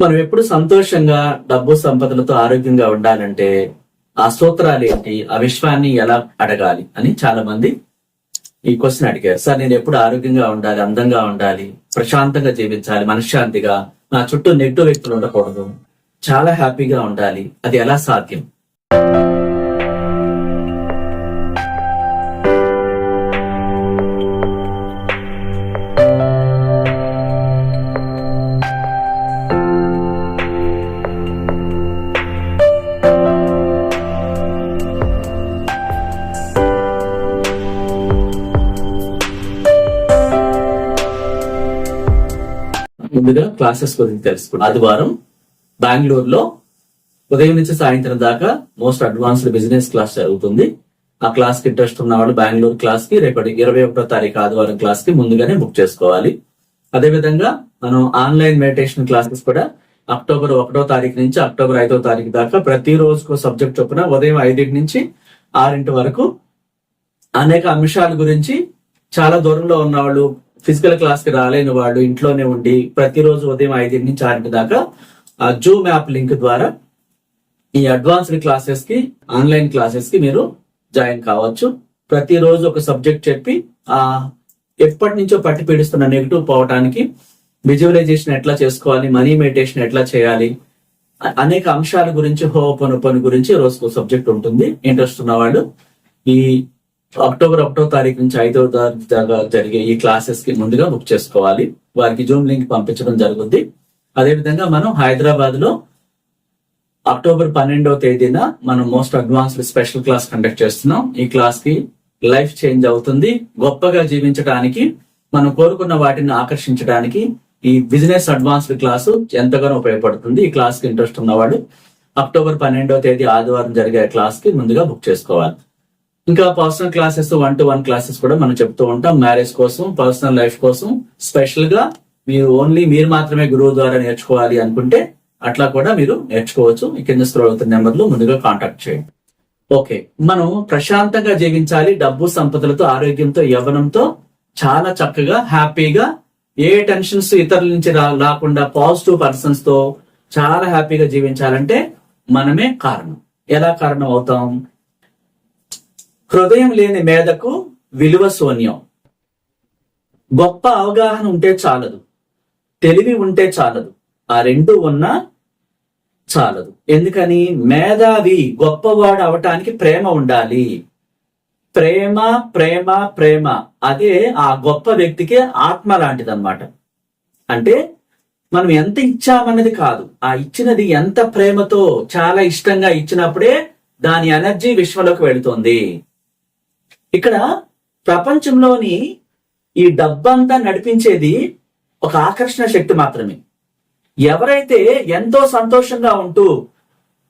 మనం ఎప్పుడు సంతోషంగా డబ్బు సంపదలతో ఆరోగ్యంగా ఉండాలంటే ఆ సూత్రాలు ఏంటి? ఆ విశ్వాన్ని ఎలా అడగాలి అని చాలా మంది ఈ క్వశ్చన్ అడిగారు. సార్ నేను ఎప్పుడు ఆరోగ్యంగా ఉండాలి అందంగా ఉండాలి ప్రశాంతంగా జీవించాలి మనశ్శాంతిగా నా చుట్టూ నెగిటివ్ వ్యక్తులు ఉండకూడదు చాలా హ్యాపీగా ఉండాలి అది ఎలా సాధ్యం? ముందుగా క్లాసెస్ గురించి తెలుసుకుంటాం. ఆదివారం బెంగళూరులో ఉదయం నుంచి సాయంత్రం దాకా మోస్ట్ అడ్వాన్స్డ్ బిజినెస్ క్లాస్ జరుగుతుంది. ఆ క్లాస్కి ఇంట్రెస్ట్ ఉన్న వాళ్ళు బెంగళూరు క్లాస్కి రేపటి ఇరవై ఒకటో తారీఖు ఆదివారం క్లాస్కి ముందుగానే బుక్ చేసుకోవాలి. అదేవిధంగా మనం ఆన్లైన్ మెడిటేషన్ క్లాసెస్ కూడా అక్టోబర్ ఒకటో తారీఖు నుంచి అక్టోబర్ ఐదో తారీఖు దాకా ప్రతి రోజుకు సబ్జెక్ట్ చొప్పున ఉదయం ఐదింటి నుంచి ఆరింటి వరకు అనేక అంశాల గురించి చాలా దూరంలో ఉన్న వాళ్ళు ఫిజికల్ క్లాస్కి రాలేని వాళ్ళు ఇంట్లోనే ఉండి ప్రతిరోజు ఉదయం ఐదింటి నుంచి ఆరింటి దాకా ఆ జూమ్ యాప్ లింక్ ద్వారా ఈ అడ్వాన్స్డ్ క్లాసెస్కి ఆన్లైన్ క్లాసెస్కి మీరు జాయిన్ కావచ్చు. ప్రతిరోజు ఒక సబ్జెక్ట్ చెప్పి ఆ ఎప్పటి నుంచో పట్టి పీడిస్తున్న నెగిటివ్ పోవటానికి విజువలైజేషన్ ఎట్లా చేసుకోవాలి మనీ మెడిటేషన్ ఎట్లా చేయాలి అనేక అంశాల గురించి హోపనుపని గురించి రోజుకు సబ్జెక్ట్ ఉంటుంది. ఇంట్రెస్ట్ ఉన్నవాళ్ళు ఈ అక్టోబర్ ఒకటో తారీఖు నుంచి ఐదో తారీఖు దాకా జరిగే ఈ క్లాసెస్కి ముందుగా బుక్ చేసుకోవాలి. వారికి జూమ్ లింక్ పంపించడం జరుగుద్ది. అదేవిధంగా మనం హైదరాబాద్లో అక్టోబర్ పన్నెండవ తేదీన మనం most advanced special class conduct చేస్తున్నాం. ఈ క్లాస్కి లైఫ్ చేంజ్ అవుతుంది. గొప్పగా జీవించడానికి మనం కోరుకున్న వాటిని ఆకర్షించడానికి ఈ బిజినెస్ అడ్వాన్స్డ్ క్లాసు ఎంతగానో ఉపయోగపడుతుంది. ఈ క్లాస్కి ఇంట్రెస్ట్ ఉన్నవాడు అక్టోబర్ పన్నెండవ తేదీ ఆదివారం జరిగే క్లాస్కి ముందుగా బుక్ చేసుకోవాలి. ఇంకా personal classes one to one classes కూడా మనం చెప్తూ ఉంటాం. మ్యారేజ్ కోసం పర్సనల్ లైఫ్ కోసం. స్పెషల్గా మీరు ఓన్లీ మీరు మాత్రమే గురువు ద్వారా నేర్చుకోవాలి అనుకుంటే అట్లా కూడా మీరు నేర్చుకోవచ్చు. కింద స్క్రోల్ అవుతున్న నెంబర్లో ముందుగా కాంటాక్ట్ చేయండి. ఓకే. మనం ప్రశాంతంగా జీవించాలి. డబ్బు సంపదలతో ఆరోగ్యంతో యవ్వనంతో చాలా చక్కగా హ్యాపీగా ఏ టెన్షన్స్ ఇతరుల నుంచి రాకుండా పాజిటివ్ పర్సన్స్తో చాలా హ్యాపీగా జీవించాలంటే మనమే కారణం. ఎలా కారణం అవుతాం? హృదయం లేని మేధకు విలువ శూన్యం. గొప్ప అవగాహన ఉంటే చాలదు. తెలివి ఉంటే చాలదు. ఆ రెండు ఉన్నా చాలదు. ఎందుకని? మేధావి గొప్పవాడు అవటానికి ప్రేమ ఉండాలి. ప్రేమ ప్రేమ ప్రేమ. అదే ఆ గొప్ప వ్యక్తికి ఆత్మ లాంటిదన్నమాట. అంటే మనం ఎంత ఇచ్చామన్నది కాదు. ఆ ఇచ్చినది ఎంత ప్రేమతో చాలా ఇష్టంగా ఇచ్చినప్పుడే దాని ఎనర్జీ విశ్వంలోకి వెళుతుంది. ఇక్కడ ప్రపంచంలోని ఈ డబ్బంతా నడిపించేది ఒక ఆకర్షణ శక్తి మాత్రమే. ఎవరైతే ఎంతో సంతోషంగా ఉంటూ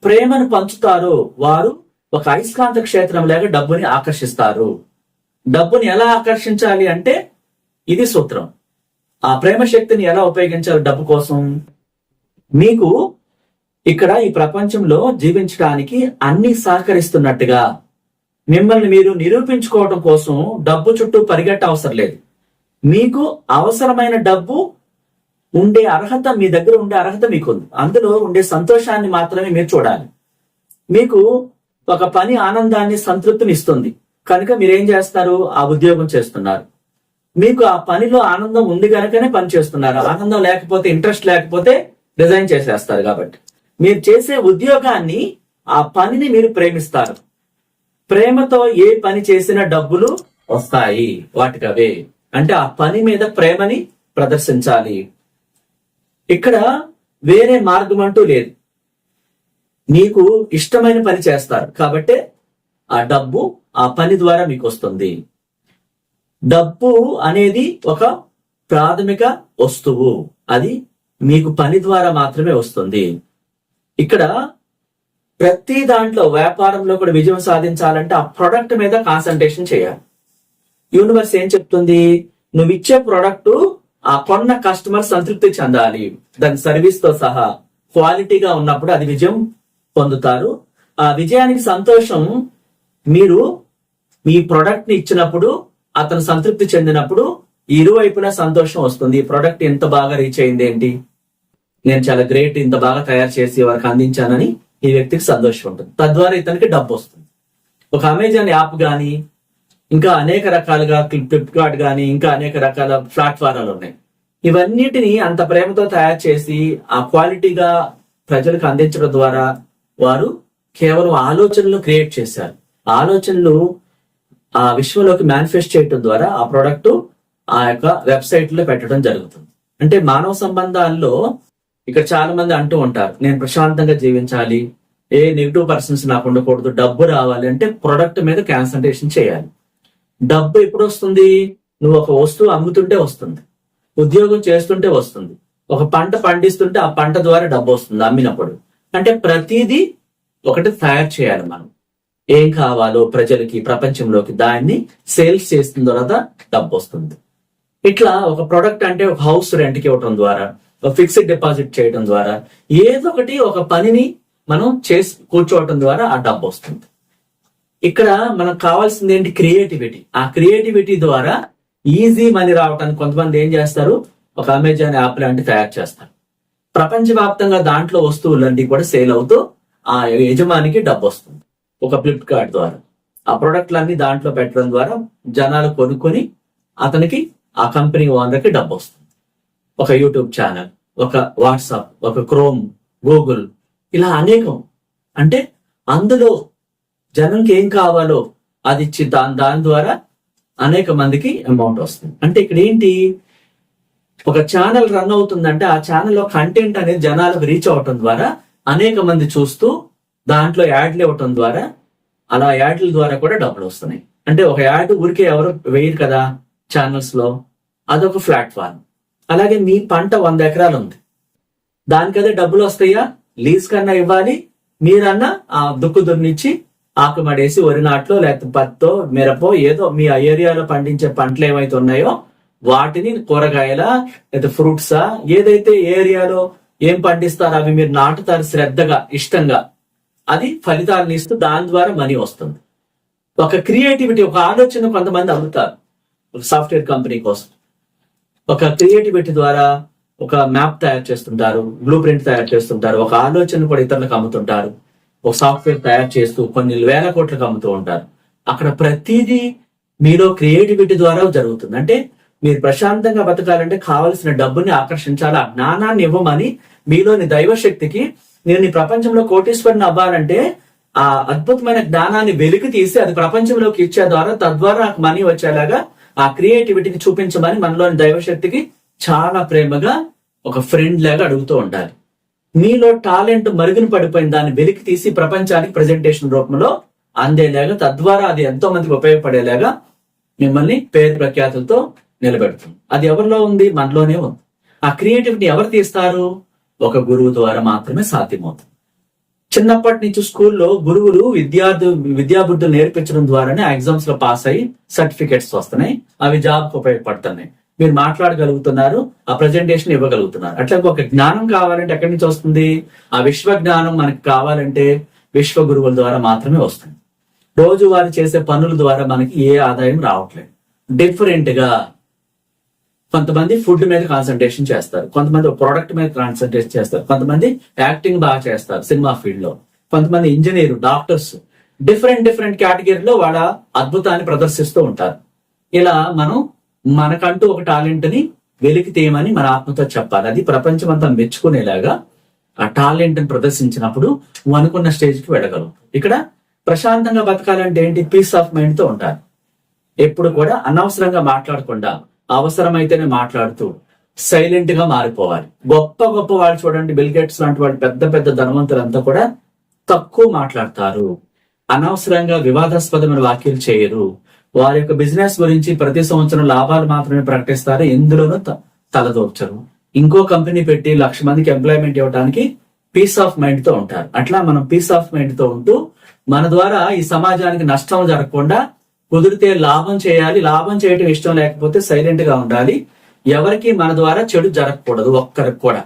ప్రేమను పంచుతారో వారు ఒక అయస్కాంత క్షేత్రం లేక డబ్బుని ఆకర్షిస్తారు. డబ్బుని ఎలా ఆకర్షించాలి అంటే ఇది సూత్రం. ఆ ప్రేమ శక్తిని ఎలా ఉపయోగించాలి డబ్బు కోసం? మీకు ఇక్కడ ఈ ప్రపంచంలో జీవించడానికి అన్ని సహకరిస్తున్నట్టుగా మిమ్మల్ని మీరు నిరూపించుకోవడం కోసం డబ్బు చుట్టూ పరిగెట్ట అవసరం లేదు. మీకు అవసరమైన డబ్బు ఉండే అర్హత మీ దగ్గర ఉండే అర్హత మీకు ఉంది అందులో ఉండే సంతోషాన్ని మాత్రమే మీరు చూడాలి. మీకు ఒక పని ఆనందాన్ని సంతృప్తిని ఇస్తుంది. కనుక మీరేం చేస్తారు? ఆ ఉద్యోగం చేస్తున్నారు. మీకు ఆ పనిలో ఆనందం ఉంది కనుకనే పని చేస్తున్నారు. ఆనందం లేకపోతే ఇంట్రెస్ట్ లేకపోతే రిజైన్ చేసేస్తారు కాబట్టి. మీరు చేసే ఉద్యోగాన్ని ఆ పనిని మీరు ప్రేమిస్తారు. ప్రేమతో ఏ పని చేసినా డబ్బులు వస్తాయి వాటికవే. అంటే ఆ పని మీద ప్రేమని ప్రదర్శించాలి. ఇక్కడ వేరే మార్గం అంటూ లేదు. మీకు ఇష్టమైన పని చేస్తారు. కాబట్టి ఆ డబ్బు ఆ పని ద్వారా మీకు వస్తుంది డబ్బు అనేది ఒక ప్రాథమిక వస్తువు. అది మీకు పని ద్వారా మాత్రమే వస్తుంది. ఇక్కడ ప్రతి దాంట్లో వ్యాపారంలో కూడా విజయం సాధించాలంటే ఆ ప్రొడక్ట్ మీద కాన్సన్ట్రేషన్ చేయాలి. యూనివర్స్ ఏం చెప్తుంది? నువ్వు ఇచ్చే ప్రొడక్ట్ ఆ కొన్న కస్టమర్ సంతృప్తి చెందాలి. దాని సర్వీస్తో సహా క్వాలిటీగా ఉన్నప్పుడు అది విజయం పొందుతారు. ఆ విజయానికి సంతోషం మీరు మీ ప్రొడక్ట్ని ఇచ్చినప్పుడు అతను సంతృప్తి చెందినప్పుడు ఇరువైపులా సంతోషం వస్తుంది. ఈ ప్రొడక్ట్ ఎంత బాగా రీచ్ అయింది ఏంటి? నేను చాలా గ్రేట్ ఇంత బాగా తయారు చేసి వారికి అందించానని ఈ వ్యక్తికి సంతోషం ఉంటుంది. తద్వారా ఇతనికి డబ్బు వస్తుంది. ఒక అమెజాన్ యాప్ కానీ ఇంకా అనేక రకాలుగా ఫ్లిప్కార్ట్ కానీ ఇంకా అనేక రకాల ప్లాట్ఫారాలు ఉన్నాయి. ఇవన్నిటిని అంత ప్రేమతో తయారు చేసి ఆ క్వాలిటీగా ప్రజలకు అందించడం ద్వారా వారు కేవలం ఆలోచనలు క్రియేట్ చేశారు. ఆలోచనలు ఆ విశ్వంలోకి మేనిఫెస్ట్ చేయటం ద్వారా ఆ ప్రోడక్ట్ ఆ యొక్క వెబ్సైట్లో పెట్టడం జరుగుతుంది. అంటే మానవ సంబంధాల్లో ఇక్కడ చాలా మంది అంటూ ఉంటారు నేను ప్రశాంతంగా జీవించాలి ఏ నెగిటివ్ పర్సన్స్ నాకు ఉండకూడదు డబ్బు రావాలి అంటే ప్రొడక్ట్ మీద కాన్సన్ట్రేషన్ చేయాలి. డబ్బు ఎప్పుడు వస్తుంది? నువ్వు ఒక వస్తువు అమ్ముతుంటే వస్తుంది ఉద్యోగం చేస్తుంటే వస్తుంది ఒక పంట పండిస్తుంటే ఆ పంట ద్వారా డబ్బు వస్తుంది అమ్మినప్పుడు. అంటే ప్రతిదీ ఒకటి తయారు చేయాలి మనం. ఏం కావాలో ప్రజలకి ప్రపంచంలోకి దాన్ని సేల్స్ చేసిన తర్వాత డబ్బు వస్తుంది. ఇట్లా ఒక ప్రొడక్ట్ అంటే ఒక హౌస్ రెంట్కి ఇవ్వటం ఇవ్వడం ద్వారా ఫిక్స్డ్ డిపాజిట్ చేయడం ద్వారా ఏదో ఒకటి ఒక పనిని మనం చేసి కూర్చోవటం ద్వారా ఆ డబ్బు వస్తుంది. ఇక్కడ మనకు కావాల్సింది ఏంటి? క్రియేటివిటీ. ఆ క్రియేటివిటీ ద్వారా ఈజీ మనీ రావడానికి కొంతమంది ఏం చేస్తారు? ఒక అమెజాన్ యాప్ లాంటి తయారు చేస్తారు. ప్రపంచవ్యాప్తంగా దాంట్లో వస్తువులన్నీ కూడా సేల్ అవుతూ ఆ యజమానికి డబ్బు వస్తుంది. ఒక ఫ్లిప్కార్ట్ ద్వారా. ఆ ప్రొడక్ట్లన్నీ దాంట్లో పెట్టడం ద్వారా జనాలు కొనుక్కొని అతనికి ఆ కంపెనీ ఓనర్కి డబ్బు వస్తుంది. ఒక యూట్యూబ్ ఛానల్ ఒక వాట్సాప్ ఒక క్రోమ్ గూగుల్ ఇలా అనేకం. అంటే అందులో జనంకి ఏం కావాలో అది ఇచ్చి దాని దాని ద్వారా అనేక మందికి అమౌంట్ వస్తుంది. అంటే ఇక్కడ ఏంటి? ఒక ఛానల్ రన్ అవుతుందంటే ఆ ఛానల్లో కంటెంట్ అనేది జనాలకు రీచ్ అవటం ద్వారా అనేక మంది చూస్తూ దాంట్లో యాడ్లు ఇవ్వటం ద్వారా అలా యాడ్ల ద్వారా కూడా డబ్బులు వస్తున్నాయి. అంటే ఒక యాడ్ ఊరికే ఎవరు వేయరు కదా ఛానల్స్లో అదొక ప్లాట్ఫామ్ అలాగే మీ పంట వంద ఎకరాలు ఉంది. దానికదే డబ్బులు వస్తాయా? లీజ్ కన్నా ఇవ్వాలి. మీరన్నా ఆ దుక్కు దున్నిచ్చి ఆకుమడేసి వరి నాట్లో లేకపోతే పత్తో మిరపో ఏదో మీ ఆ ఏరియాలో పండించే పంటలు ఏవైతే ఉన్నాయో వాటిని కూరగాయల లేదా ఫ్రూట్సా ఏదైతే ఏరియాలో ఏం పండిస్తారో అవి మీరు నాటుతారు శ్రద్ధగా ఇష్టంగా. అది ఫలితాలను ఇస్తూ దాని ద్వారా మనీ వస్తుంది. ఒక క్రియేటివిటీ ఒక ఆలోచన కొంతమంది అమ్ముతారు. సాఫ్ట్వేర్ కంపెనీ కోసం. ఒక క్రియేటివిటీ ద్వారా ఒక మ్యాప్ తయారు చేస్తుంటారు బ్లూ ప్రింట్ తయారు చేస్తుంటారు ఒక ఆలోచన కూడా ఇతరులకు అమ్ముతుంటారు ఒక సాఫ్ట్వేర్ తయారు చేస్తూ కొన్ని వేల కోట్లకు అమ్ముతూ ఉంటారు. అక్కడ ప్రతిదీ మీలో క్రియేటివిటీ ద్వారా జరుగుతుంది. అంటే మీరు ప్రశాంతంగా బతకాలంటే కావలసిన డబ్బుని ఆకర్షించాలి ఆ జ్ఞానాన్ని ఇవ్వమని మీలోని దైవశక్తికి నేను ఈ ప్రపంచంలో కోటీశ్వరుని అవ్వాలంటే ఆ అద్భుతమైన జ్ఞానాన్ని వెలికి తీసి అది ప్రపంచంలోకి ఇచ్చే ద్వారా తద్వారా నాకు మనీ వచ్చేలాగా ఆ క్రియేటివిటీని చూపించమని మనలోని దైవశక్తికి చాలా ప్రేమగా ఒక ఫ్రెండ్ లాగా అడుగుతూ ఉండాలి. మీలో టాలెంట్ మరుగున పడిపోయిన దాన్ని వెలికి తీసి ప్రపంచానికి ప్రజెంటేషన్ రూపంలో అందేలాగా తద్వారా అది ఎంతో మందికి ఉపయోగపడేలాగా మిమ్మల్ని పేరు ప్రఖ్యాతులతో నిలబెడుతుంది. అది ఎవరిలో ఉంది? మనలోనే ఉంది. ఆ క్రియేటివిటీ ఎవరు తీస్తారు? ఒక గురువు ద్వారా మాత్రమే సాధ్యమవుతుంది. చిన్నప్పటి నుంచి స్కూల్లో గురువులు విద్యార్థు విద్యాబుద్ధులు నేర్పించడం ద్వారానే ఆ ఎగ్జామ్స్లో పాస్ అయ్యి సర్టిఫికేట్స్ వస్తున్నాయి. అవి జాబ్కు ఉపయోగపడుతున్నాయి. మీరు మాట్లాడగలుగుతున్నారు ఆ ప్రజెంటేషన్ ఇవ్వగలుగుతున్నారు. అట్లా ఒక జ్ఞానం కావాలంటే ఎక్కడి నుంచి వస్తుంది? ఆ విశ్వ జ్ఞానం మనకి కావాలంటే విశ్వ గురువుల ద్వారా మాత్రమే వస్తుంది. రోజు వారు చేసే పనుల ద్వారా మనకి ఏ ఆదాయం రావట్లేదు. డిఫరెంట్గా కొంతమంది ఫుడ్ మీద కాన్సన్ట్రేషన్ చేస్తారు. కొంతమంది ప్రోడక్ట్ మీద కాన్సన్ట్రేషన్ చేస్తారు. కొంతమంది యాక్టింగ్ బాగా చేస్తారు సినిమా ఫీల్డ్లో. కొంతమంది ఇంజనీర్ డాక్టర్స్ డిఫరెంట్ డిఫరెంట్ కేటగిరీలో వాళ్ళ అద్భుతాన్ని ప్రదర్శిస్తూ ఉంటారు. ఇలా మనం మనకంటూ ఒక టాలెంట్ని వెలికి తీయమని మన ఆత్మతో చెప్పాలి. అది ప్రపంచం అంతా మెచ్చుకునేలాగా ఆ టాలెంట్ని ప్రదర్శించినప్పుడు అనుకున్న స్టేజ్కి ఇక్కడ ప్రశాంతంగా బతకాలంటే ఏంటి? పీస్ ఆఫ్ మైండ్తో ఉంటారు. ఎప్పుడు కూడా అనవసరంగా మాట్లాడకుండా అవసరమైతేనే మాట్లాడుతూ సైలెంట్గా మారిపోవాలి. గొప్ప గొప్ప వాళ్ళు చూడండి బిల్ గేట్స్ లాంటి వాళ్ళు పెద్ద పెద్ద ధనవంతులంతా కూడా తక్కువ మాట్లాడతారు. అనవసరంగా వివాదాస్పదమైన వ్యాఖ్యలు చేయరు. వారి యొక్క బిజినెస్ గురించి ప్రతి సంవత్సరం లాభాలు మాత్రమే ప్రకటిస్తారు. ఎందులోనూ త- ఇంకో కంపెనీ పెట్టి లక్ష మందికి ఎంప్లాయ్మెంట్ ఇవ్వడానికి పీస్ ఆఫ్ మైండ్తో ఉంటారు. అట్లా మనం పీస్ ఆఫ్ మైండ్తో ఉంటూ మన ద్వారా ఈ సమాజానికి నష్టం జరగకుండా కుదిరితే లాభం చేయాలి లాభం చేయటం ఇష్టం లేకపోతే సైలెంట్గా ఉండాలి. ఎవరికి మన ద్వారా చెడు జరగకూడదు ఒక్కరికి కూడా.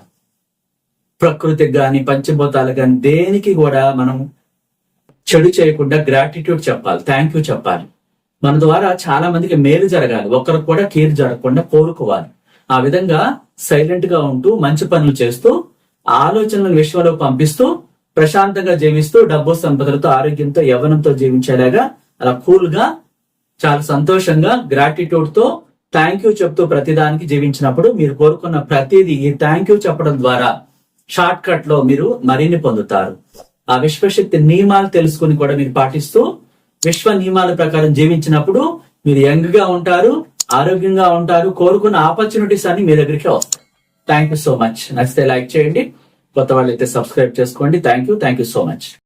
ప్రకృతికి గాని పంచభూతాలకు కానీ దేనికి కూడా మనం చెడు చేయకుండా గ్రాటిట్యూడ్ చెప్పాలి థ్యాంక్ యూ చెప్పాలి. మన ద్వారా చాలా మందికి మేలు జరగాలి ఒక్కరికి కూడా కీరు జరగకుండా కోరుకోవాలి ఆ విధంగా సైలెంట్గా ఉంటూ మంచి పనులు చేస్తూ ఆ ఆలోచనలను విశ్వంలో పంపిస్తూ ప్రశాంతంగా జీవిస్తూ డబ్బు సంపదలతో ఆరోగ్యంతో యవ్వనంతో జీవించేలాగా అలా కూల్గా చాలా సంతోషంగా గ్రాటిట్యూడ్తో థ్యాంక్ యూ చెప్తూ ప్రతిదానికి జీవించినప్పుడు మీరు కోరుకున్న ప్రతిదీ ఈ థ్యాంక్ యూ చెప్పడం ద్వారా షార్ట్ కట్లో మీరు మరిన్ని పొందుతారు. ఆ విశ్వశక్తి నియమాలు తెలుసుకుని కూడా మీరు పాటిస్తూ విశ్వ నియమాల ప్రకారం జీవించినప్పుడు మీరు యంగ్గా ఉంటారు ఆరోగ్యంగా ఉంటారు కోరుకున్న ఆపర్చునిటీస్ అన్ని మీ దగ్గరికి వస్తాయి. థ్యాంక్ యూ సో మచ్ నచ్చితే లైక్ చేయండి కొత్త వాళ్ళు అయితే సబ్స్క్రైబ్ చేసుకోండి. Thank you thank you so much